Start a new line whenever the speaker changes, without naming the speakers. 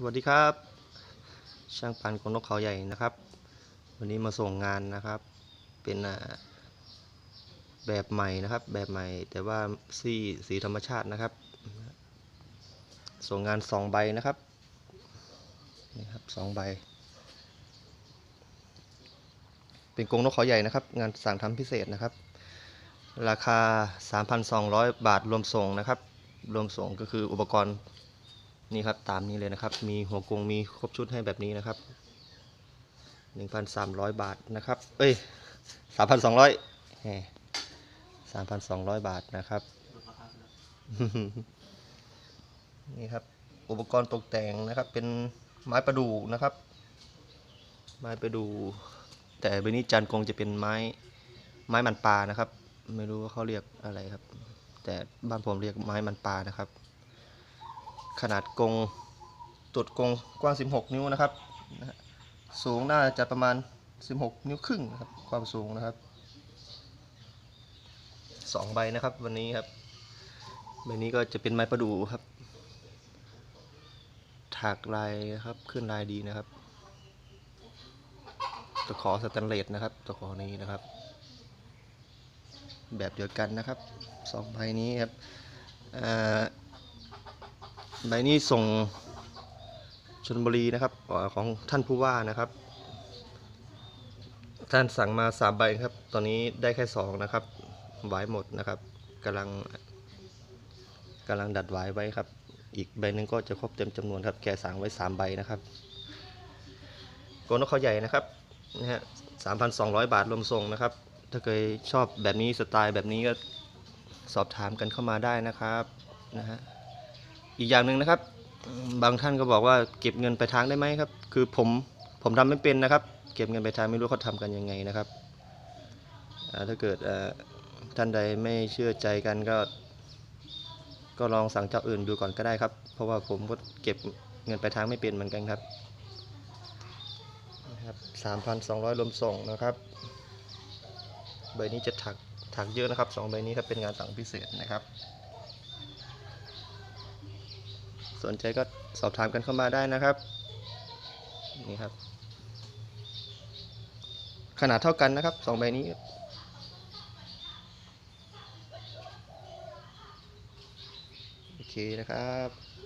สวัสดีครับ ช่างปันของนกเขาใหญ่นะครับ วันนี้มาส่งงานนะครับ เป็นแบบใหม่นะครับ แบบใหม่ แต่ว่าสีสีธรรมชาตินะครับ ส่งงานสองใบนะครับนี่ครับสองใบ เป็นกรงนกเขาใหญ่นะครับ งานสั่งทำพิเศษนะครับ ราคา 3,200 บาทรวมส่งนะครับ รวมส่งก็คืออุปกรณ์ นี่ครับตามนี้เลยนะครับ มีหัวกรงมีครบชุดให้แบบนี้นะครับ 1,300 บาทนะครับ เอ้ย 3,200แหม3,200 บาทนะครับ นี่ครับ อุปกรณ์ตกแต่งนะครับ เป็นไม้ประดู่นะครับ ไม้ประดู่แต่เบนี้จันกงจะเป็นไม้ไม้มันปลานะครับ ไม่รู้ว่าเขาเรียกอะไรครับ แต่บ้านผมเรียกไม้มันปลานะครับ ขนาดกรงตุดกรงกว้าง 16 นิ้วนะครับ สูงน่าจะประมาณ 16 นิ้วครึ่งนะครับ ความสูงนะครับสองใบนะครับวันนี้ครับ ใบนี้ก็จะเป็นไม้ประดู่ครับ ถากลายครับ ขึ้นลายดีนะครับ ตะขอสแตนเลสนะครับ ตะขอนี้นะครับ แบบเดียวกันนะครับสองใบนี้ครับอ่า ใบนี้ส่งชนบุรีนะครับของท่านผู้ว่านะครับ ท่านสั่งมาสามใบครับ ตอนนี้ได้แค่สองนะครับไว้หมดนะครับกำลังกำลังดัดไว้ไว้ครับ อีกใบหนึ่งก็จะครบเต็มจำนวนครับ แกสั่งไว้สามใบนะครับโกนกเขาใหญ่นะครับนะฮะสามพันสองร้อยบาทรวมส่งนะครับ ถ้าเคยชอบแบบนี้สไตล์แบบนี้ก็สอบถามกันเข้ามาได้นะครับนะฮะ อีกอย่างหนึ่งนะครับ บางท่านก็บอกว่าเก็บเงินไปลายทางได้ไหมครับ คือผมผมทำไม่เป็นนะครับ เก็บเงินไปลายทางไม่รู้เขาทำกันยังไงนะครับถ้าเกิดท่านใดไม่เชื่อใจกันก็ ก็ลองสั่งเจ้าอื่นดูก่อนก็ได้ครับ เพราะว่าผมก็เก็บเงินไปลายทางไม่เป็นเหมือนกันครับนะครับสามพันสองร้อยรวมส่งนะครับ ใบนี้จะถักถักเยอะนะครับสองใบนี้ครับเป็นงานสั่งพิเศษนะครับ สนใจก็สอบถามกันเข้ามาได้นะครับนี่ครับ ขนาดเท่ากันนะครับสองใบนี้โอเคนะครับ